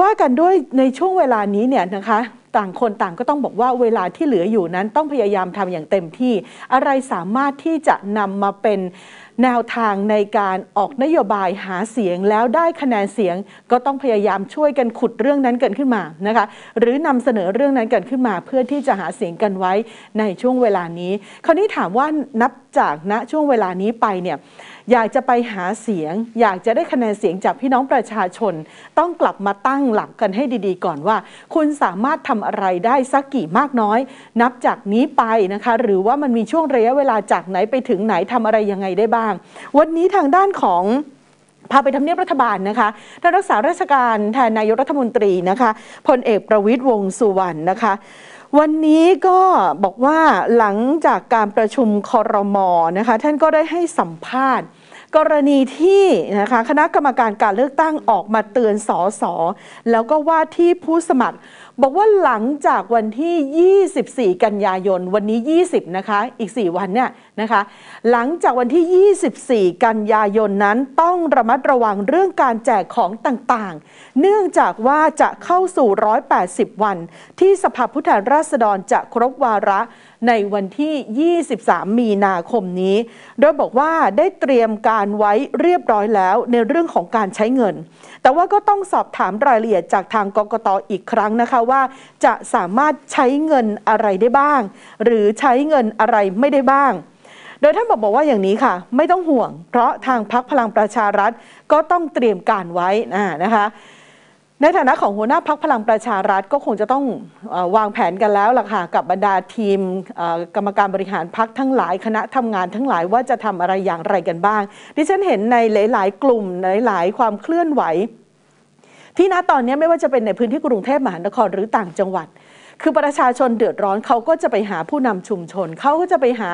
ว่ากันด้วยในช่วงเวลานี้เนี่ยนะคะต่างคนต่างก็ต้องบอกว่าเวลาที่เหลืออยู่นั้นต้องพยายามทำอย่างเต็มที่ อะไรสามารถที่จะนำมาเป็นแนวทางในการออกนโยบายหาเสียงแล้วได้คะแนนเสียงก็ต้องพยายามช่วยกันขุดเรื่องนั้นเกันขึ้นมานะคะ หรือนำเสนอเรื่องนั้นเกันขึ้นมา เพื่อที่จะหาเสียงกันไว้ในช่วงเวลานี้ คราวนี้ถามว่านับจากณช่วงเวลานี้ไปเนี่ย อยากจะไปหาเสียง อยากจะได้คะแนนเสียงจากพี่น้องประชาชน ต้องกลับมาตั้งหลักกันให้ดีๆ ก่อนว่า คุณสามารถทำอะไรได้สักกี่มากน้อย นับจากนี้ไปนะคะ หรือว่ามันมีช่วงระยะเวลาจากไหนไปถึงไหนทำอะไรยังไงได้บ้าง วันนี้ทางด้านของพาไปทำเนียบรัฐบาลนะคะท่านรักษาราชการแทนนายกรัฐมนตรีนะคะ พลเอกประวิตยวงสุวรรณนะคะ วันนี้ก็บอกว่าหลังจากการประชุมคอรมอนะคะท่านก็ได้ให้สัมภาษณ์ กรณีที่นะคะคณะกรรมการการเลือกตั้งออกมาเตือนสอสอแล้วก็ว่าที่ผู้สมัคร บอกว่าหลังจากวันที่ 24 กันยายน วันนี้ 20 นะคะ อีก 4 วันเนี่ยนะคะ หลังจากวันที่ 24 กันยายนนั้นต้องระมัดระวังเรื่องการแจกของต่างๆ เนื่องจากว่าจะเข้าสู่ 180 วัน ที่สภาผู้แทนราษฎรจะครบวาระในวันที่ 23 มีนาคมนี้ โดยบอกว่าได้เตรียมการไว้เรียบร้อยแล้วในเรื่องของการใช้เงิน แต่ว่าก็ต้องสอบถามรายละเอียดจากทางกกตอีกครั้งนะคะว่าจะสามารถใช้เงินอะไรได้บ้าง หรือใช้เงินอะไรไม่ได้บ้าง โดยท่านบอกบอกว่าอย่างนี้ค่ะ ไม่ต้องห่วง เพราะทางพักพลังประชารัฐก็ต้องเตรียมการไว้นะคะในฐานะของหัวหน้าพักพลังประชารัฐก็คงจะต้องอวางแผนกันแล้วล่ะค่ะกับบรรดาทีมกรรมการบริหารพักทั้งหลาย คณะทำงานทั้งหลายว่าจะทำอะไรอย่างไรกันบ้าง ดิฉันเห็นในหลาย ๆ กลุ่มหลาย ๆ ความเคลื่อนไหว ที่ณตอนนี้ไม่ว่าจะเป็นในพื้นที่กรุงเทพมหานครหรือต่างจังหวัด คือประชาชนเดือดร้อนเขาก็จะไปหาผู้นำชุมชน เขาก็จะไปหา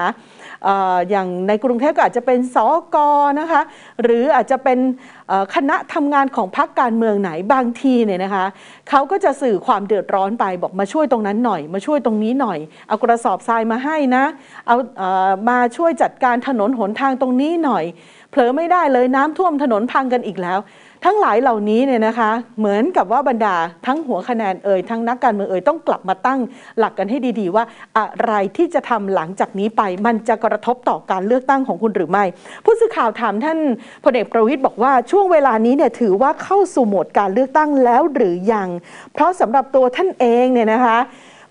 อออย่างในกรุงเทพก็อาจจะเป็นสอกอนะคะหรืออาจจะเป็นคณะทำงานของพรรคการเมืองไหนบางทีเนี่ยนะคะเขาก็จะสื่อความเดือดร้อนไปบอกมาช่วยตรงนั้นหน่อย มาช่วยตรงนี้หน่อย เอากระสอบทรายมาให้นะเอาเอ่อมาช่วยจัดการถนนหนทางตรงนี้หน่อย เผลอไม่ได้เลยน้ำท่วมถนนพังกันอีกแล้ว ทั้งหลายเหล่านี้เนี่ยนะคะเหมือนกับว่าบรรดาทั้งหัวคะแนนเอ่ยทั้งนักการเมืองเอ่ยต้องกลับมาตั้งหลักกันให้ดีๆ ว่าอะไรที่จะทำหลังจากนี้ไป มันจะกระทบต่อการเลือกตั้งของคุณหรือไม่ ผู้สื่อข่าวถามท่านพลเอกประวิตยบอกว่าช่วงเวลานี้เนี่ยถือว่าเข้าสู่โหมดการเลือกตั้งแล้วหรือยัง เพราะสำหรับตัวท่านเองเนี่ยนะคะ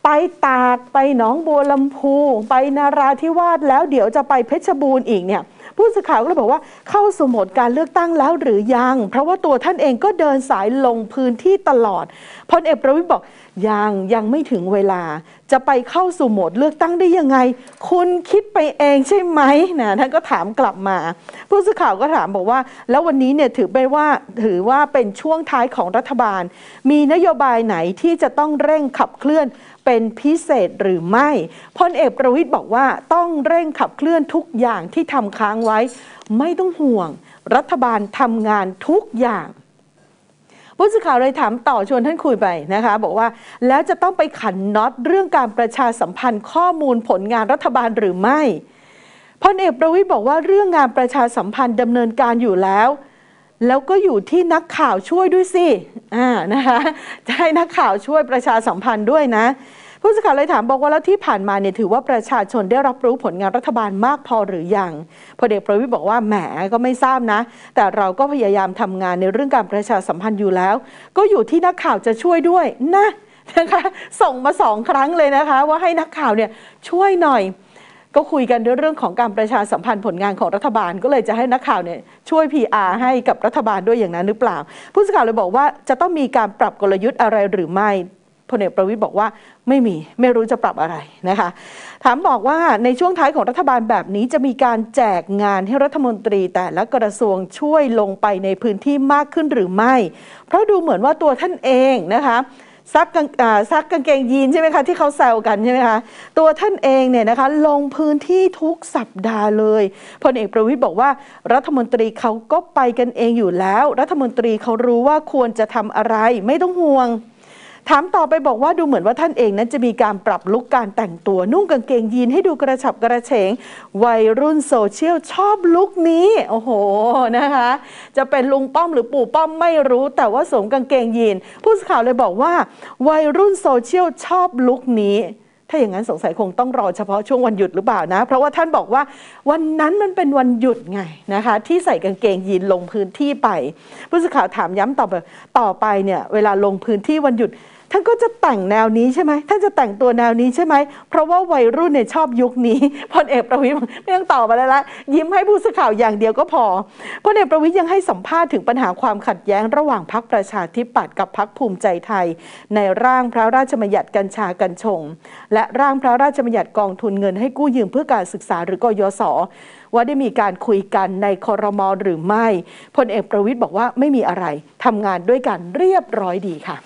ไปตากไปหนองบัวลำพู ไปนาราธิวาสแล้วเดี๋ยวจะไปเพชรบูรณ์อีกเนี่ย ผู้สื่อข่าวก็เลยบอกว่าเข้าสู่โหมดการเลือกตั้งแล้วหรือยัง เพราะว่าตัวท่านเองก็เดินสายลงพื้นที่ตลอดพลเอกประวิตยบอกยังยังไม่ถึงเวลา จะไปเข้าสู่โหมดเลือกตั้งได้ยังไง คุณคิดไปเองใช่ไหมนะท่านก็ถามกลับมา ผู้สื่อข่าวก็ถามบอกว่า แล้ววันนี้เนี่ยถือไปว่าถือว่าเป็นช่วงท้ายของรัฐบาล มีนโยบายไหนที่จะต้องเร่งขับเคลื่อนเป็นพิเศษหรือไม่พลเอกประวิตยบอกว่าต้องเร่งขับเคลื่อนทุกอย่างที่ทำค้างไว้ ไม่ต้องห่วง รัฐบาลทำงานทุกอย่างผู้สื่อข่าวเลยถามต่อชวนท่านคุยไปนะคะ บอกว่าแล้วจะต้องไปขันน็อตเรื่องการประชาสัมพันธ์ข้อมูลผลงานรัฐบาลหรือไม่พลเอกประวิตยบอกว่าเรื่องงานประชาสัมพันธ์ดำเนินการอยู่แล้ว แล้วก็อยู่ที่นักข่าวช่วยด้วยสิอ่านะคะจะให้นักข่าวช่วยประชาสัมพันธ์ด้วยนะ ผู้สื่อข่าวเลยถามบอกว่าแล้วที่ผ่านมาเนี่ยถือว่าประชาชนได้รับรู้ผลงานรัฐบาลมากพอหรือยังพลเอกประวิตยบอกว่าแหมก็ไม่ทราบนะ แต่เราก็พยายามทำงานในเรื่องการประชาสัมพันธ์อยู่แล้ว ก็อยู่ที่นักข่าวจะช่วยด้วยนะนะคะส่งมาสองครั้งเลยนะคะ ว่าให้นักข่าวเนี่ยช่วยหน่อย ก็คุยกันเรื่องของการประชาสัมพันธ์ผลงานของรัฐบาล ก็เลยจะให้นักข่าวเนี่ยช่วย PR ให้กับรัฐบาลด้วยอย่างนั้นหรือเปล่า ผู้สื่อข่าวเลยบอกว่าจะต้องมีการปรับกลยุทธ์อะไรหรือไม่ พลเอกประวิตยบอกว่าไม่มีไม่รู้จะปรับอะไรนะคะ ถามบอกว่าในช่วงท้ายของรัฐบาลแบบนี้จะมีการแจกงานให้รัฐมนตรีแต่ละกระทรวงช่วยลงไปในพื้นที่มากขึ้นหรือไม่ เพราะดูเหมือนว่าตัวท่านเองนะคะซักกางซักกางเกงยีนใช่ไหมคะที่เขาแซวกันใช่ไหมคะตัวท่านเองเนี่ยนะคะลงพื้นที่ทุกสัปดาห์เลยพลเอกประวิตยบอกว่า รัฐมนตรีเขาก็ไปกันเองอยู่แล้ว รัฐมนตรีเขารู้ว่าควรจะทำอะไรไม่ต้องห่วง ถามต่อไปบอกว่าดูเหมือนว่าท่านเองนั้นจะมีการปรับลุกการแต่งตัว นุ่งกางเกงยีนให้ดูกระฉับกระเฉง วัยรุ่นโซเชียลชอบลุกนี้ โอ้โหนะคะ จะเป็นลุงป้อมหรือปู่ป้อมไม่รู้แต่ว่าสวมกางเกงยีน ผู้สื่อข่าวเลยบอกว่า วัยรุ่นโซเชียลชอบลุกนี้ ถ้าอย่างนั้นสงสัยคงต้องรอเฉพาะช่วงวันหยุดหรือเปล่านะ เพราะว่าท่านบอกว่าวันนั้นมันเป็นวันหยุดไงนะคะ ที่ใส่กางเกงยีนลงพื้นที่ไป ผู้สื่อข่าวถามย้ำต่อไปต่อไปเนี่ยเวลาลงพื้นที่วันหยุด ท่านก็จะแต่งแนวนี้ใช่ไหมท่านจะแต่งตัวแนวนี้ใช่ไหมเพราะว่าวัยรุ่นเนี่ยชอบยุคนี้พลเอกประวิตยบอกไม่ต้องตอบมาแล้วละยิ้มให้ผู้สื่อข่าวอย่างเดียวก็พอพลเอกประวิตยยังให้สัมภาษณ์ถึงปัญหาความขัดแย้งระหว่างพรรคประชาธิปัตย์กับพรรคภูมิใจไทย ในร่างพระราชบัญญัติกัญชากัญชง และร่างพระราชบัญญัติกองทุนเงินให้กู้ยืมเพื่อการศึกษาหรือกยศว่าได้มีการคุยกันในคอรมอหรือไม่พลเอกประวิตยบอกว่าไม่มีอะไรทำงานด้วยกันเรียบร้อยดีค่ะ